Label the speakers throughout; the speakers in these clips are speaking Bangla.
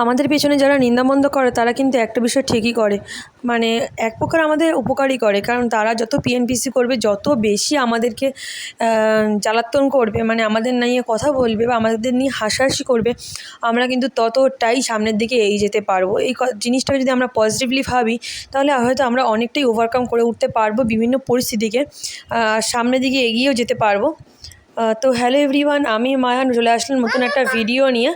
Speaker 1: আমাদের পেছনে যারা নিন্দামন্দ করে, তারা কিন্তু একটা বিষয় ঠিকই করে। মানে এক প্রকার আমাদের উপকারই করে, কারণ তারা যত পিএনপিসি করবে, যত বেশি আমাদেরকে জ্বালাতন করবে মানে আমাদের নিয়ে কথা বলবে বা আমাদের নিয়ে হাসাহাসি করবে, আমরা কিন্তু ততটাই সামনের দিকে এগিয়ে যেতে পারব। এই জিনিসটাকে যদি আমরা পজিটিভলি ভাবি, তাহলে হয়তো আমরা অনেকটাই ওভারকাম করে উঠতে পারব বিভিন্ন পরিস্থিতিকে সামনের দিকে এগিয়েও যেতে পারব। তো হ্যালো এভরিওয়ান আমি মায়ান, চলে আসলাম নতুন একটা ভিডিও নিয়ে।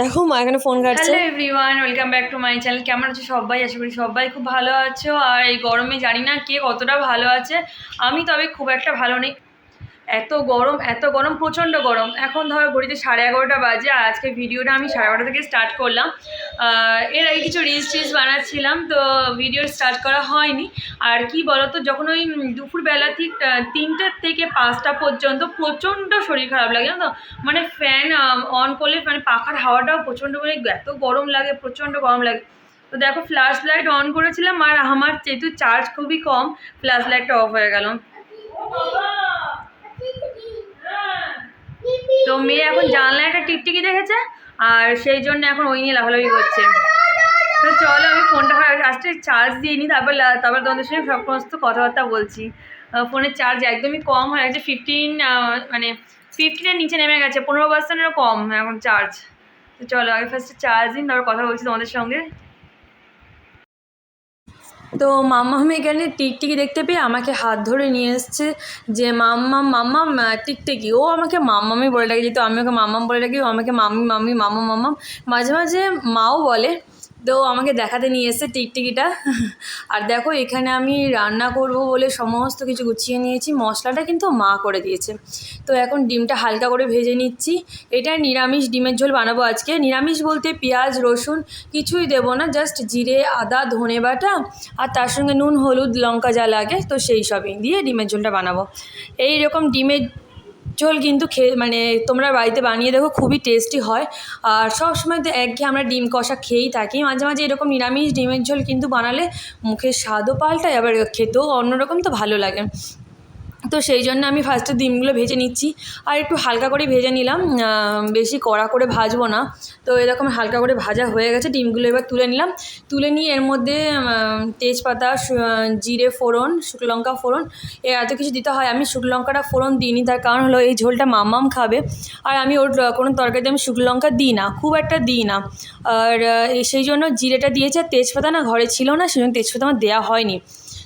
Speaker 1: দেখো, মা এখানে ফোন কাটছে।
Speaker 2: Hello everyone welcome back to my channel কেমন আছো সবাই? আশা করি সবাই খুব ভালো আছো। আর এই গরমে জানি না কে কতটা ভালো আছে। আমি তবে খুব একটা ভালো নেই। এত গরম এত গরম, প্রচণ্ড গরম। এখন ধরো ঘড়িতে সাড়ে এগারোটা বাজে আজকে ভিডিওটা আমি সাড়ে এগারোটা থেকে স্টার্ট করলাম। এর আগে কিছু রিলস টিলস বানাচ্ছিলাম, তো ভিডিও স্টার্ট করা হয়নি। আর কি বলতো, যখন ওই দুপুরবেলা ঠিক তিনটের থেকে পাঁচটা পর্যন্ত প্রচণ্ড শরীর খারাপ লাগে, জানো তো? মানে ফ্যান অন করলে মানে পাখার হাওয়াটাও প্রচণ্ড মানে এত গরম লাগে, প্রচণ্ড গরম লাগে। তো দেখো ফ্ল্যাশ লাইট অন করেছিলাম, আর আমার যেহেতু চার্জ খুবই কম ফ্ল্যাশ লাইটটা অফ হয়ে গেল। তো মেয়ে এখন জানলায় একটা টিকটিকি দেখেছে, আর সেই জন্য এখন ওই নিয়ে লাফালাফি করছে। তো চলো আমি ফোনটা আজকে চার্জ দিয়ে নিই তারপর তারপর তোমাদের সঙ্গে সব সমস্ত কথাবার্তা বলছি। ফোনের চার্জ একদমই কম হয়ে গেছে ফিফটিন মানে ফিফটিনের নিচে নেমে গেছে, পনেরো পার্সেন্টেরও কম এখন চার্জ তো চলো আগে ফার্স্টে চার্জ দিন তারপর কথা বলছি তোমাদের সঙ্গে।
Speaker 1: তো মাম্মা আমি এখানে টিকটিকি দেখতে পেয়ে আমাকে হাত ধরে নিয়ে এসছে যে মাম্মা মাম্মাম টিকটিকি। ও আমাকে মাম্মামি বলে ডাকে, যেহেতু আমি ওকে মাম্মাম বলে ডাকি, ও আমাকে মাম্মি মাম্মি মাম্মা মাম্মাম। মাঝে মাঝে মাও বলে তো আমাকে দেখাতে নিয়ে এসছে টিকটিকিটা। আর দেখো, এখানে আমি রান্না করব বলে সমস্ত কিছু গুছিয়ে নিয়েছি। মশলাটা কিন্তু মা করে দিয়েছে। তো এখন ডিমটা হালকা করে ভেজে নিচ্ছি। এটা নিরামিষ ডিমের ঝোল বানাবো আজকে। নিরামিষ বলতে পেঁয়াজ, রসুন কিছুই দেবো না, জাস্ট জিরে, আদা, ধনে বাটা আর তার সঙ্গে নুন, হলুদ, লঙ্কা যা লাগে, তো সেই সবই দিয়ে ডিমের ঝোলটা বানাবো। এই রকম ডিমের ঝোল কিন্তু খেয়ে মানে তোমরা বাড়িতে বানিয়ে দেখো, খুবই টেস্টি হয়। আর সব সময় তো একঘেয়ে আমরা ডিম কষা খেয়েই থাকি। মাঝে মাঝে এরকম নিরামিষ ডিমের ঝোল কিন্তু বানালে মুখের স্বাদও পাল্টায়, আবার খেতেও অন্যরকম তো ভালো লাগে। তো সেই জন্য আমি ফার্স্টে ডিমগুলো ভেজে নিচ্ছি। আর একটু হালকা করে ভেজে নিলাম। বেশি কড়া করে ভাজবো না। তো এরকম হালকা করে ভাজা হয়ে গেছে, ডিমগুলো এবার তুলে নিলাম। তুলে নিয়ে এর মধ্যে তেজপাতা জিরে ফোড়ন, শুকনো লঙ্কা ফোড়ন, এ এত কিছু দিতে হয়। আমি শুকনো লঙ্কাটা ফোড়ন দিইনি, তার কারণ হলো এই ঝোলটা মাম্মাম খাবে। আর আমি ওর কোনো তরকারিতে আমি শুকনো লঙ্কা দিই না, খুব একটা দিই না। আর সেই জন্য জিরেটা দিয়েছে, আর তেজপাতা না ঘরে ছিল না, সেই জন্য তেজপাতা আমার দেওয়া হয়নি।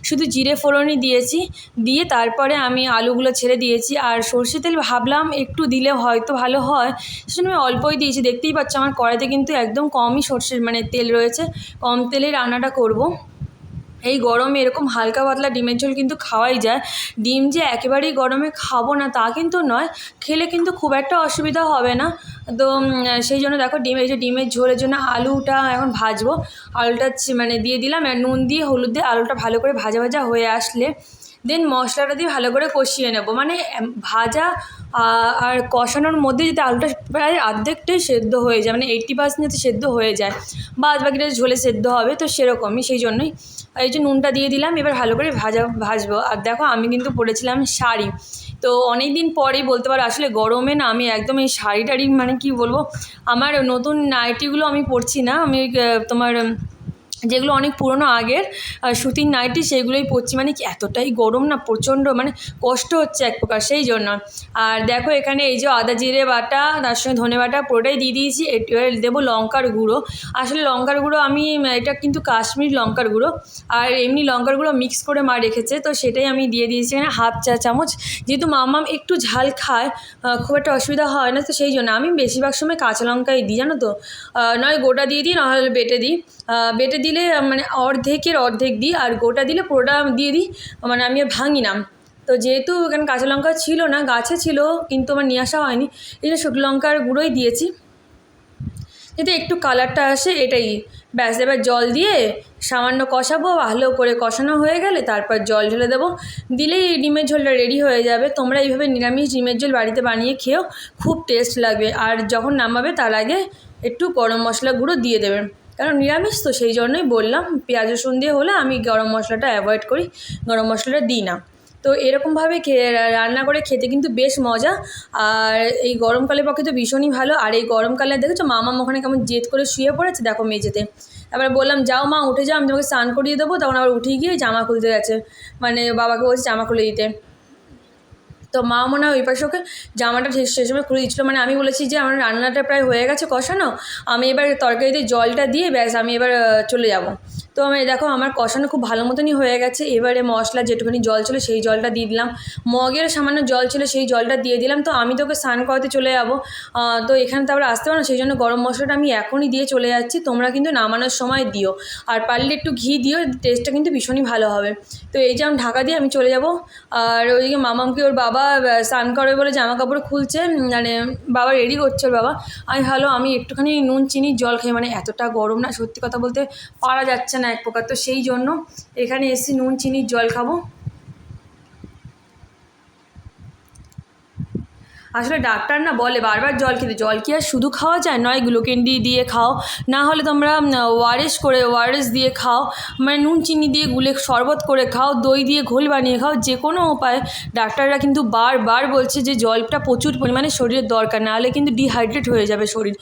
Speaker 1: শুধু জিরে ফোড়নই দিয়েছি, দিয়ে তারপরে আমি আলুগুলো ছেড়ে দিয়েছি। আর সর্ষে তেল ভাবলাম একটু দিলে হয়তো ভালো হয়। সেজন্য আমি অল্পই দিয়েছি। দেখতেই পাচ্ছ আমার কড়াইতে কিন্তু একদম কমই সর্ষের মানে তেল রয়েছে। কম তেলে রান্নাটা করব। এই গরমে এরকম হালকা পাতলা ডিমের ঝোল কিন্তু খাওয়াই যায়। ডিম যে একেবারেই গরমে খাব না তা কিন্তু নয়, খেলে কিন্তু খুব একটা অসুবিধা হবে না। তো সেই জন্য দেখো ডিম, এই যে ডিমের ঝোলের জন্য আলুটা এখন ভাজবো। আলুটা মানে দিয়ে দিলাম নুন দিয়ে হলুদ দিয়ে আলুটা ভালো করে ভাজা ভাজা হয়ে আসলে, দেন মশলাটা দিয়ে ভালো করে কষিয়ে নেব। মানে ভাজা আর কষানোর মধ্যে যদি আলুটা প্রায় অর্ধেকটাই সেদ্ধ হয়ে যায় মানে এইট্টি পার্সেন্ট যদি সেদ্ধ হয়ে যায় বাদ বাকিটা ঝোলে সেদ্ধ হবে, তো সেরকমই, সেই জন্যই। এই যে নুনটা দিয়ে দিলাম, এবার ভালো করে ভাজা, ভাজবো। আর দেখো, আমি কিন্তু পরেছিলাম শাড়ি। তো অনেক দিন পরেই বলতে পারো, আসলে গরমে না, আমি একদম এই শাড়ি টাড়ি মানে কি বলব, আমার নতুন নাইটিগুলো আমি পরছি না, আমি তোমার যেগুলো অনেক পুরনো আগের সুতির নাইটি সেগুলোই পরছি মানে কি এতটাই গরম না, প্রচণ্ড মানে কষ্ট হচ্ছে এক প্রকার, সেই জন্য। আর দেখো এখানে এই যে আদা জিরে বাটা, তার সঙ্গে ধনে বাটা পুরোটাই দিয়ে দিয়েছি। এবার দেবো লঙ্কার গুঁড়ো। আসলে লঙ্কার গুঁড়ো আমি, এটা কিন্তু কাশ্মীর লঙ্কার গুঁড়ো। আর এমনি লঙ্কার গুঁড়ো মিক্স করে মা রেখেছে, তো সেটাই আমি দিয়ে দিয়েছি এখানে হাফ চা চামচ। যেহেতু মামাম একটু ঝাল খায় খুব একটা অসুবিধা হয় না, তো সেই জন্য আমি বেশিরভাগ সময় কাঁচা লঙ্কাই দিই, জানো তো? নয় গোটা দিয়ে দিই, নাহলে বেটে দিই। বেটে দিলে মানে অর্ধেকের অর্ধেক দিই আর গোটা দিলে পুরোটা দিয়ে দিই মানে আমি আর ভাঙি না। তো যেহেতু এখানে কাঁচা লঙ্কা ছিল না, গাছে ছিল, কিন্তু আমার নিয়ে আসা হয়নি, এই জন্য শুকনো লঙ্কার গুঁড়োই দিয়েছি। যাতে একটু কালারটা আসে, এটাই। ব্যাস, এবার জল দিয়ে সামান্য কষাবো, ভালো করে কষানো হয়ে গেলে তারপর জল ঢেলে দেবো। দিলেই ডিমের ঝোলটা রেডি হয়ে যাবে। তোমরা এইভাবে নিরামিষ ডিমের ঝোল বাড়িতে বানিয়ে খেয়েও খুব টেস্ট লাগবে। আর যখন নামাবে, তার আগে একটু গরম মশলা গুঁড়ো দিয়ে দেবে। কারণ নিরামিষ তো, সেই জন্যই বললাম, পেঁয়াজ রসুন দিয়ে হলে আমি গরম মশলাটা অ্যাভয়েড করি, গরম মশলাটা দিই না। তো এরকমভাবে রান্না করে খেতে কিন্তু বেশ মজা, আর এই গরমকালের পক্ষে তো ভীষণই ভালো, আর এই গরমকালে দেখেছ মামা ওখানে কেমন জেদ করে শুয়ে পড়েছে, দেখো মেঝেতে। তারপরে বললাম, যাও মা, উঠে যাও, আমি তোমাকে স্নান করিয়ে দেবো, তখন আবার উঠে গিয়ে জামা খুলতে গেছে মানে বাবাকে বলছে জামা খুলে দিতে। তো মা মনে হয় ওই পাশে ওকে জামাটা সে সময় খুলে দিচ্ছিল মানে আমি বলেছি যে আমার রান্নাটা প্রায় হয়ে গেছে কষানো। আমি এবার তরকারিতে জলটা দিয়ে ব্যাস আমি এবার চলে যাব। তো আমি দেখো আমার কষানো খুব ভালো মতনই হয়ে গেছে। এবারে মশলা যেটুকুনি জল ছিল সেই জলটা দিয়ে দিলাম। মগের সামান্য জল ছিল সেই জলটা দিয়ে দিলাম। তো আমি তোকে স্নান করাতে চলে যাব। তো এখানে তো আবার আসতে পারো সেই জন্য গরম মশলাটা আমি এখনই দিয়ে চলে যাচ্ছি। তোমরা কিন্তু নামানোর সময় দিও। আর পারলে একটু ঘি দিও টেস্টটা কিন্তু ভীষণই ভালো হবে। তো এই যে আমি ঢাকা দিয়ে আমি চলে যাব। আর ওইদিকে মামামকে, ওর বাবা আহ, স্নান করবে বলে জামা কাপড় খুলছে মানে বাবা রেডি করছে ওর বাবা। আমি ভালো আমি একটুখানি নুন চিনি জল খাই মানে এতটা গরম না সত্যি কথা বলতে পারা যাচ্ছে না এক প্রকার। তো সেই জন্য এখানে এসে নুন চিনির জল খাব। আসলে ডাক্তার না বলে বারবার জল খেতে, জল কি আর শুধু খাওয়া যায়? নয় গ্লুকেন ডি দিয়ে খাও। না হলে তোমরা ওয়ারেস করে, ওয়ারেস দিয়ে খাও। মানে নুন, চিনি দিয়ে গুলে শরবত করে খাও, দই দিয়ে ঘোল বানিয়ে খাও, যে কোনো উপায়ে। ডাক্তাররা কিন্তু বারবার বলছে যে জলটা প্রচুর পরিমাণে শরীরের দরকার নাহলে কিন্তু ডিহাইড্রেট হয়ে যাবে শরীর।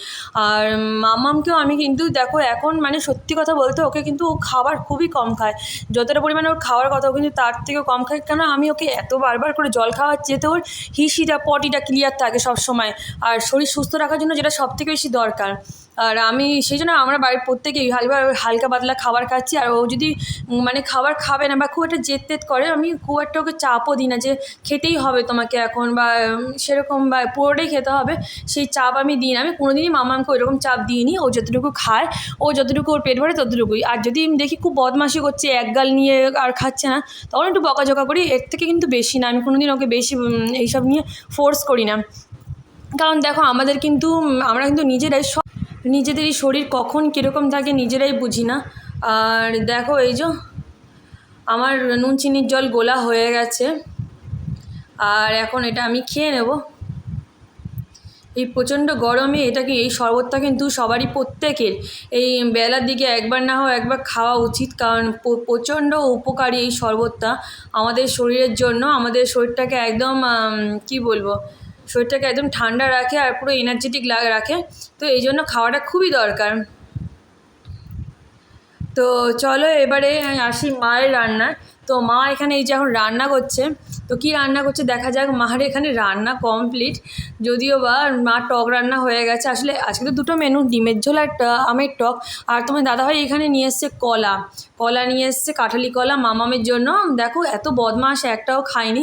Speaker 1: আর মামামকেও আমি কিন্তু দেখো এখন মানে সত্যি কথা বলতে ওকে কিন্তু ও খাবার খুবই কম খায়। যতটা পরিমাণে ওর খাওয়ার কথা কিন্তু তার থেকেও কম খায়। কেন আমি ওকে এত বারবার করে জল খাওয়াচ্ছি এতে ওর হিসিটা, পটিটা ক্লিয়ার থাকে সব সময় আর শরীর সুস্থ রাখার জন্য যেটা সব থেকে বেশি দরকার। আর আমি সেই জন্য আমরা বাড়ির প্রত্যেকেই হালকা হালকা পাতলা খাবার খাচ্ছি। আর ও যদি মানে খাবার খাবে না বা খুব একটা জেদ তেদ করে, আমি খুব একটা ওকে চাপও দিই না যে খেতেই হবে তোমাকে এখন বা সেরকম বা পুরোটাই খেতে হবে, সেই চাপ আমি দিই না। আমি কোনোদিনই মামাকে ওইরকম চাপ দিইনি। ও যতটুকু খায়, ও যতটুকু ওর পেট ভরে ততটুকুই। আর যদি আমি দেখি খুব বদমাশি করছে, এক গাল নিয়ে আর খাচ্ছে না, তখন একটু বকাঝকা করি। এর থেকে কিন্তু বেশি না। আমি কোনোদিন ওকে বেশি এইসব নিয়ে ফোর্স করি না। কারণ দেখো, আমাদের কিন্তু আমরা কিন্তু নিজেরাই সব নিজেদেরই শরীর কখন কীরকম থাকে নিজেরাই বুঝি না। আর দেখো এই যে, আমার নুন চিনির জল গোলা হয়ে গেছে। আর এখন এটা আমি খেয়ে নেব। এই প্রচণ্ড গরমে এটাকে, এই শরবতটা কিন্তু সবারই প্রত্যেকের। এই বেলার দিকে একবার না হোক একবার খাওয়া উচিত, কারণ প্রচণ্ড উপকারী এই শরবতটা আমাদের শরীরের জন্য। আমাদের শরীরটাকে একদম কি বলব? শরীরটাকে একদম ঠান্ডা রাখে আর পুরো এনার্জেটিক রাখে। তো এই জন্য খাওয়াটা খুবই দরকার। তো চলো এবারে আসি মায়ের রান্না তো মা এখানে এই যে এখন রান্না করছে। তো কি রান্না করছে দেখা যাক। মায়ের এখানে রান্না কমপ্লিট যদিও বা মা টক রান্না হয়ে গেছে। আসলে আজকে তো দুটো মেনু ডিমের ঝোল আর আমের টক। আর তোমার দাদাভাই এখানে নিয়ে এসছে কলা। কলা নিয়ে এসছে কাঁঠালি কলা মামামের জন্য। দেখো এত বদমাস একটাও খায়নি।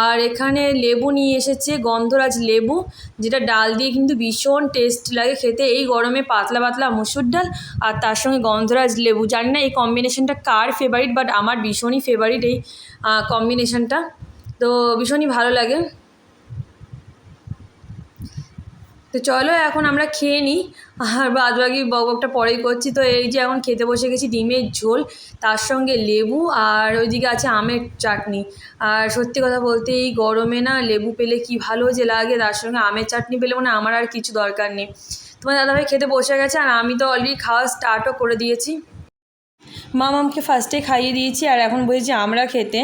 Speaker 1: আর এখানে লেবু নিয়ে এসেছে, গন্ধরাজ লেবু, যেটা ডাল দিয়ে কিন্তু ভীষণ টেস্ট লাগে খেতে। এই গরমে পাতলা পাতলা মুসুর ডাল আর তার সঙ্গে গন্ধরাজ লেবু। জানি না এই কম্বিনেশনটা কার ফেভারিট বাট আমার ভীষণই ফেভারিট এই কম্বিনেশনটা তো ভীষণই ভালো লাগে। তো চলো এখন আমরা খেয়ে নিই। আর বাদ বাকি বকবকটা পরেই করছি। তো এই যে এখন খেতে বসে গেছি ডিমের ঝোল, তার সঙ্গে লেবু আর ওইদিকে আছে আমের চাটনি। আর সত্যি কথা বলতে এই গরমে না লেবু পেলে কি ভালো যে লাগে, তার সঙ্গে আমের চাটনি পেলে মানে আমার আর কিছু দরকার নেই। তোমার দাদাভাই খেতে বসে গেছে আর আমি তো অলরেডি খাওয়া স্টার্টও করে দিয়েছি। মামামকে ফার্স্টে খাইয়ে দিয়েছি, আর এখন বসেছি আমরা খেতে।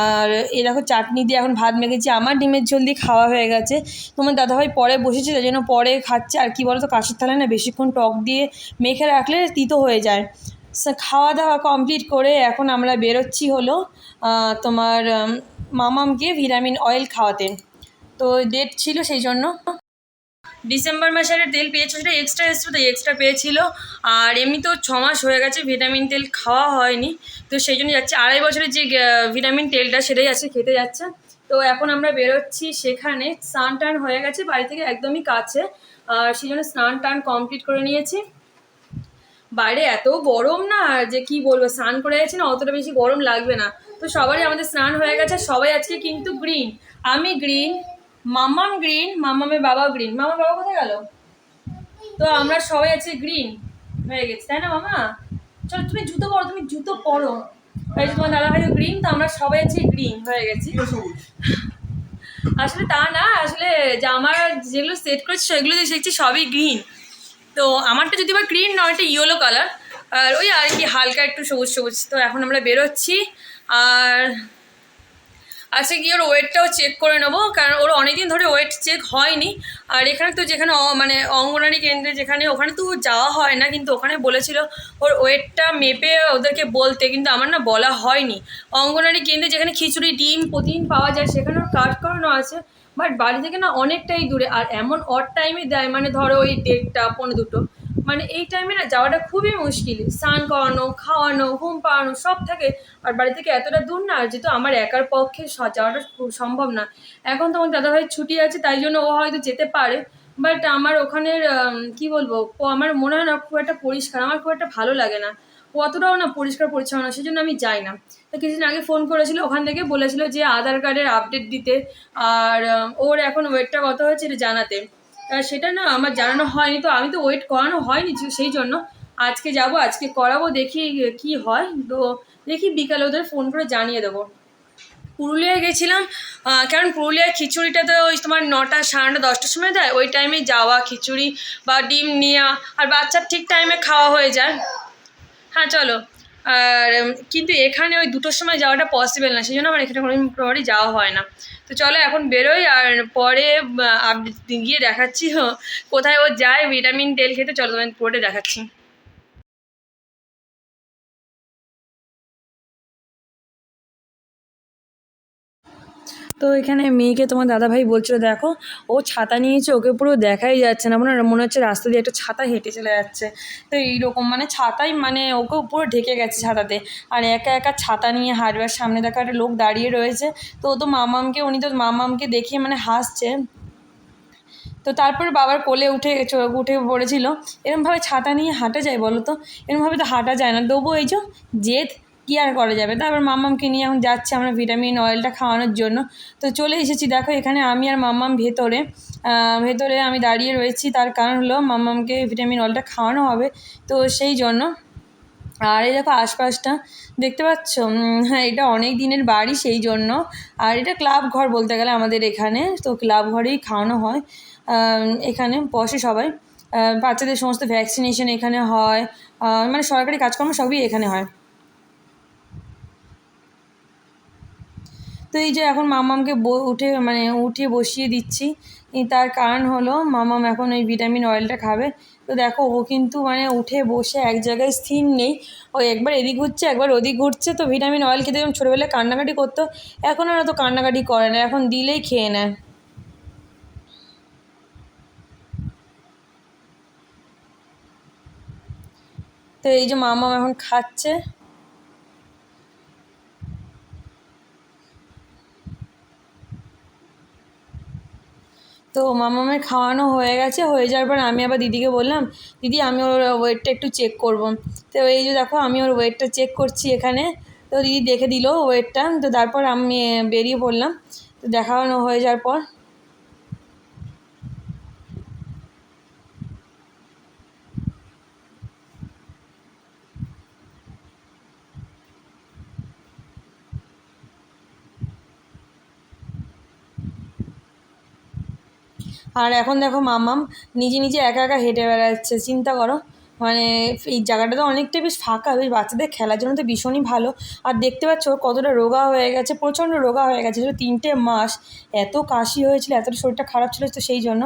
Speaker 1: আর এরকম চাটনি দিয়ে এখন ভাত মেখেছি, আমার ডিমের ঝোল দিয়ে খাওয়া হয়ে গেছে। তোমার দাদাভাই পরে বসেছে, তাই জন্য পরে খাচ্ছে, আর কি বলো তো কাশির থালায় না বেশিক্ষণ টক দিয়ে মেখে রাখলে তিতো হয়ে যায়। খাওয়া দাওয়া কমপ্লিট করে এখন আমরা বেরোচ্ছি হলো তোমার মামামকে ভিটামিন অয়েল খাওয়াতে। তো ডেট ছিল সেই জন্য। ডিসেম্বর মাসের তেল পেয়েছিল সেটা এক্সট্রা এসেছিল তো এক্সট্রা পেয়েছিল। আর এমনি তো ছ মাস হয়ে গেছে ভিটামিন তেল খাওয়া হয়নি। তো সেই জন্য যাচ্ছে, আড়াই বছরের যে ভিটামিন তেলটা সেটাই আছে, খেতে যাচ্ছে। তো এখন আমরা বেরোচ্ছি সেখানে, স্নান টান হয়ে গেছে, বাড়ি থেকে একদমই কাছে। আর সেই জন্য স্নান টান কমপ্লিট করে নিয়েছি। বাইরে এত গরম না, যে কি বলব, স্নান করে গেছি না, অতটা বেশি গরম লাগবে না। তো সবারই আমাদের স্নান হয়ে গেছে সবাই আজকে কিন্তু গ্রিন আমি গ্রিন মাম্মাম গ্রিন মামামের বাবাও গ্রিন। মামার বাবা কোথায় গেল? তো আমরা সবাই আজকে গ্রিন। হয়ে গেছি তাই না মামা? চলো তুমি জুতো পরো তুমি জুতো পরো। এই তোমার দাদা ভাই গ্রিন তো আমরা সবাই আজকে গ্রিন। হয়ে গেছি। আসলে তা না আসলে জামা যেগুলো সেট করেছি সেগুলো দেখছি সবই গ্রিন। তো আমারটা যদি বা গ্রিন নয় এটা ইয়েলো কালার আর ওই আর কি হালকা একটু সবুজ সবুজ। তো এখন আমরা বেরোচ্ছি। আর আজকে গিয়ে ওর ওয়েটটাও চেক করে নেব, কারণ ওর অনেকদিন ধরে ওয়েট চেক হয়নি। আর এখানে তো যেখানে মানে অঙ্গনারী কেন্দ্রে যেখানে, ওখানে তো যাওয়া হয় না, কিন্তু ওখানে বলেছিল ওর ওয়েটটা মেপে ওদেরকে বলতে, কিন্তু আমার না বলা হয়নি। অঙ্গনারী কেন্দ্রে যেখানে খিচুড়ি, ডিম প্রতিদিন পাওয়া যায়, সেখানে ওর কার্ড করানো আছে বাট বাড়ি থেকে না অনেকটাই দূরে। আর এমন অট টাইমে দেয় মানে ধরো ওই দেড়টা পনেরো দুটো। মানে এই টাইমে না যাওয়াটা খুবই মুশকিল। স্নান করানো, খাওয়ানো, ঘুম পাড়ানো, সব থাকে। আর বাড়ি থেকে এতটা দূর না যেহেতু আমার একার পক্ষে যাওয়াটা সম্ভব না। এখন তো আমার দাদাভাইয়ের ছুটি আছে, তাই জন্য ও হয়তো যেতে পারে। বাট আমার ওখানের কি বলব, ও আমার মনে হয় না খুব একটা পরিষ্কার, আমার খুব একটা ভালো লাগে না। ও অতটাও না পরিষ্কার পরিচ্ছন্ন না, সেজন্য আমি যাই না। তো কিছুদিন আগে ফোন করেছিল, ওখান থেকে বলেছিল যে আধার কার্ডের আপডেট দিতে। আর ওর এখন ওয়েটটা কত হয়েছে জানাতে। সেটা না আমার জানানো হয়নি, তো আমি তো ওয়েট করানো হয়নি সেই জন্য। আজকে যাব, আজকে করাবো, দেখি কি হয়। তো দেখি বিকালে ওদের ফোন করে জানিয়ে দেবো। পুরুলিয়ায় গেছিলাম কারণ পুরুলিয়ার খিচুড়িটা তো ওই তোমার নটা, সাড়ে নটা, দশটার সময় দেয়। ওই টাইমে যাওয়া, খিচুড়ি বা ডিম নেওয়া, আর বাচ্চার ঠিক টাইমে খাওয়া হয়ে যায়। হ্যাঁ চলো। আর কিন্তু এখানে ওই দুটোর সময় যাওয়াটা পসিবল না, সেই জন্য আমার এখানে কোনো মোটামুটি যাওয়া হয় না। তো চলো এখন বেরোই আর পরে গিয়ে দেখাচ্ছি কোথায় ও যায় ভিটামিন তেল খেতে, চলো তোমায় পুরোটা দেখাচ্ছি। তো এখানে মেয়েকে তোমার দাদাভাই বলছিল, দেখো, ও ছাতা নিয়েছে, ওকে পুরো দেখাই যাচ্ছে না। মনে মনে হচ্ছে রাস্তা দিয়ে একটা ছাতা হেঁটে চলে যাচ্ছে। তো এইরকম মানে ছাতাই মানে ওকে পুরো ঢেকে গেছে ছাতাতে। আর একা একা ছাতা নিয়ে হাঁটবার সামনে দেখা একটা লোক দাঁড়িয়ে রয়েছে। তো ও তো মামামকে, উনি তো মামামকে দেখিয়ে মানে হাসছে। তো তারপর বাবার কোলে উঠে উঠে পড়েছিল। এরমভাবে ছাতা নিয়ে হাঁটা যায় বলো তো? এরমভাবে তো হাঁটা যায় না। দেবো এই যে জেদ কী আর করা যাবে? তারপর মাম্মামকে নিয়ে এখন যাচ্ছে আমরা ভিটামিন, অয়েলটা খাওয়ানোর জন্য। তো চলে এসেছি, দেখো এখানে আমি আর মাম্মাম ভেতরে। ভেতরে আমি দাঁড়িয়ে রয়েছি, তার কারণ হলো মাম্মামকে ভিটামিন, অয়েলটা খাওয়ানো হবে। তো সেই জন্য, আর এই দেখো আশপাশটা, দেখতে পাচ্ছ? হ্যাঁ এটা অনেক দিনের বাড়ি সেই জন্য। আর এটা ক্লাব ঘর বলতে গেলে আমাদের এখানে। তো ক্লাব ঘরেই খাওয়ানো হয়। এখানে বসে সবাই। বাচ্চাদের সমস্ত ভ্যাকসিনেশন এখানে হয়। মানে সরকারি কাজকর্ম সবই এখানে হয়। তো এই যে এখন মামামকে উঠে মানে উঠে বসিয়ে দিচ্ছি। তার কারণ হলো মামাম এখন ওই ভিটামিন অয়েলটা খাবে। তো দেখো, ও কিন্তু মানে উঠে বসে এক জায়গায় স্থির নেই। ও একবার এদিক ঘুরছে, একবার ওদিক ঘুরছে। তো ভিটামিন অয়েল খেতে যেমন ছোটোবেলায় কান্নাকাটি করতো, এখন আর তো কান্নাকাটি করে না। এখন দিলেই খেয়ে নেয়। তো এই যে মামাম এখন খাচ্ছে। তো মামামের খাওয়ানো হয়ে গেছে, হয়ে যাওয়ার পর আমি আবার দিদিকে বললাম, দিদি, আমি ওর ওয়েটটা একটু চেক করব। তো এই যে দেখো, আমি ওর ওয়েটটা চেক করছি এখানে। তো দিদি দেখে দিল ওয়েটটা তো তারপর আমি বেরিয়ে পড়লাম। তো দেখানো হয়ে যাওয়ার পর আর এখন দেখো মামাম নিজে নিজে একা একা হেঁটে বেড়াচ্ছে, চিন্তা করো। মানে এই জায়গাটা তো অনেকটাই বেশ ফাঁকা বেশ বাচ্চাদের খেলার জন্য তো ভীষণই ভালো। আর দেখতে পাচ্ছ কতটা রোগা হয়ে গেছে, প্রচণ্ড রোগা হয়ে গেছে তিনটে মাস। এত কাশি হয়েছিল, এতটা শরীরটা খারাপ ছিল তো সেই জন্য।